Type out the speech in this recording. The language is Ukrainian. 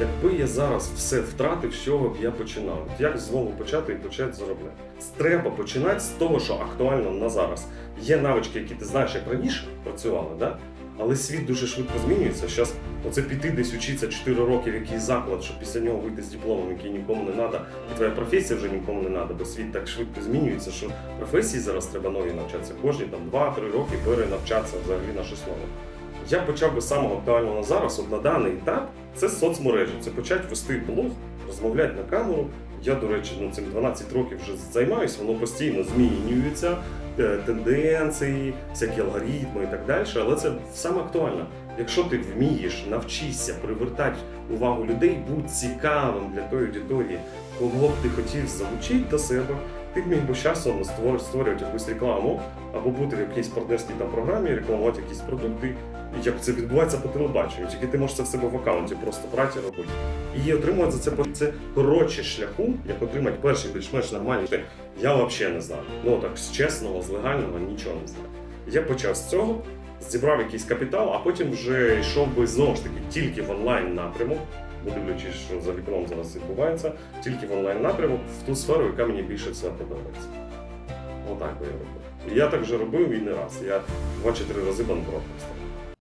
Якби я зараз все втратив, з чого б я починав? Як знову почати і почати заробляти? Треба починати з того, що актуально на зараз. Є навички, які ти знаєш, як раніше працювали, да? але світ дуже швидко змінюється. Зараз оце піти десь учитися 4 роки в якийсь заклад, щоб після нього вийти з дипломом, який нікому не треба, і твоя професія вже нікому не треба, бо світ так швидко змінюється, що професії зараз треба нові навчатися. Кожні там 2-3 роки перенавчатися взагалі на щось нове. Я почав би самого актуального зараз, от на даний етап, це соцмережі. Це почати вести блог, розмовляти на камеру. Я, до речі, ну, цим 12 років вже займаюся, воно постійно змінюється, е, тенденції, всякі алгоритми і так далі. Але це саме актуально. Якщо ти вмієш, навчишся привертати увагу людей, будь цікавим для тої аудиторії, кого б ти хотів залучити до себе, ти міг би часом створ- створювати якусь рекламу або бути в якійсь партнерській там програмі, рекламувати якісь продукти. І як це відбувається по телебаченню, тільки ти можеш це в себе в аккаунті просто брати і робити. І отримувати за це це коротше шляху, як отримати перший більш-менш нормальний. шлях, Я взагалі не знаю. Ну так з чесного, з легального нічого не знаю. Я почав з цього, зібрав якийсь капітал, а потім вже йшов би знову ж таки тільки в онлайн напрямок, бо дивлячись, що за вікном зараз відбувається, тільки в онлайн напрямок в ту сферу, яка мені більше всього подобається. Отак я робив. І я так вже робив і не раз. Я два чи три рази банкротом став.